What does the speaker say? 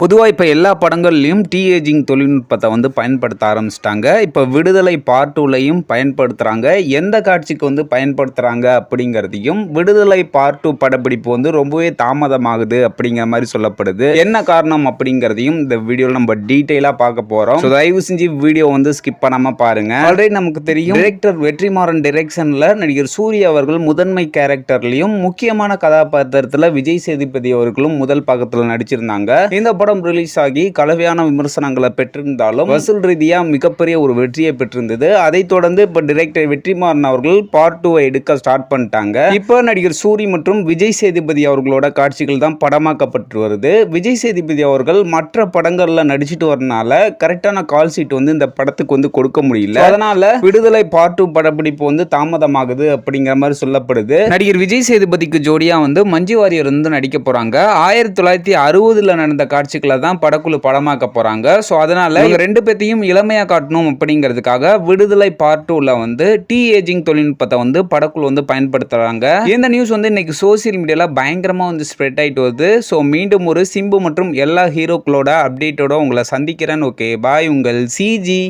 பொதுவாக இப்போ எல்லா படங்கள்லையும் டி ஏஜிங் தொழில்நுட்பத்தை வந்து பயன்படுத்த ஆரம்பிச்சிட்டாங்க. இப்போ விடுதலை பார்ட் டூலையும் பயன்படுத்துகிறாங்க எந்த காட்சிக்கு வந்து பயன்படுத்துகிறாங்க அப்படிங்கிறதையும் விடுதலை பார்ட் டூ படப்பிடிப்பு வந்து ரொம்பவே தாமதமாகுது அப்படிங்கிற மாதிரி சொல்லப்படுது. என்ன காரணம் அப்படிங்கிறதையும் இந்த வீடியோவில் நம்ம டீட்டெயிலாக பார்க்க போகிறோம் ஸோ தயவு செஞ்சு வீடியோ வந்து ஸ்கிப் பண்ணாமல் பாருங்கள் ஆல்ரெடி நமக்கு தெரியும் டிரெக்டர் வெற்றிமாறன் டிரெக்ஷனில் நடிகர் சூரிய அவர்கள் முதன்மை கேரக்டர்லையும் முக்கியமான கதாபாத்திரத்தில் விஜய் சேதுபதி அவர்களும் முதல் பாகத்தில் நடிச்சிருந்தாங்க. இந்த படம் ரிலீஸ் ஆகி கலவையான விமர்சனங்களை பெற்றிருந்தாலும் வசூல் ரீதியா மிகப்பெரிய ஒரு வெற்றியை பெற்றிருந்தது. அதைத் தொடர்ந்து இப்ப டிரெக்டர் வெற்றிமாறன் அவர்கள் பார்ட் டூவை எடுக்க ஸ்டார்ட் பண்ணிட்டாங்க. இப்போ நடிகர் சூரி மற்றும் விஜய் சேதுபதி அவர்களோட காட்சிகள் தான் படமாக்கப்பட்டு வருது. விஜய் சேதுபதி அவர்கள் மற்ற படங்கள்ல நடிச்சிட்டு வரனால கரெக்டான கால் சீட் வந்து இந்த படத்துக்கு வந்து கொடுக்க முடியல. அதனால விடுதலை பார்ட் டூ படப்பிடிப்பு வந்து தாமதமாகுது அப்படிங்கிற மாதிரி சொல்லப்படுது. நடிகர் விஜய் சேதுபதிக்கு ஜோடியா வந்து மஞ்சு வாரியர் வந்து நடிக்க போறாங்க. ஆயிரத்தி தொள்ளாயிரத்தி அறுபதுல நடந்த காட்சிகளை தான் படக்குழு படமாக்க போறாங்க. ஸோ அதனால இவங்க ரெண்டு பேத்தையும் இளமையா காட்டணும் அப்படிங்கிறதுக்காக விடுதலை பார்ட் டூல வந்து டி ஏஜிங் தொழில்நுட்பத்தை வந்து படக்குழு வந்து பயன்படுத்துறாங்க. இந்த நியூஸ் வந்து இன்னைக்கு சோசியல் மீடியால பயங்கரமா வந்து ஸ்ப்ரெட் ஆயிட்டு வருது. ஸோ மீண்டும் ஒரு சிம்பு மற்றும் எல்லா ஹீரோக்களோட அப்டேட்டோட உங்களை சந்திக்கிறேன். ஓகே பாய் உங்கள் சிஜி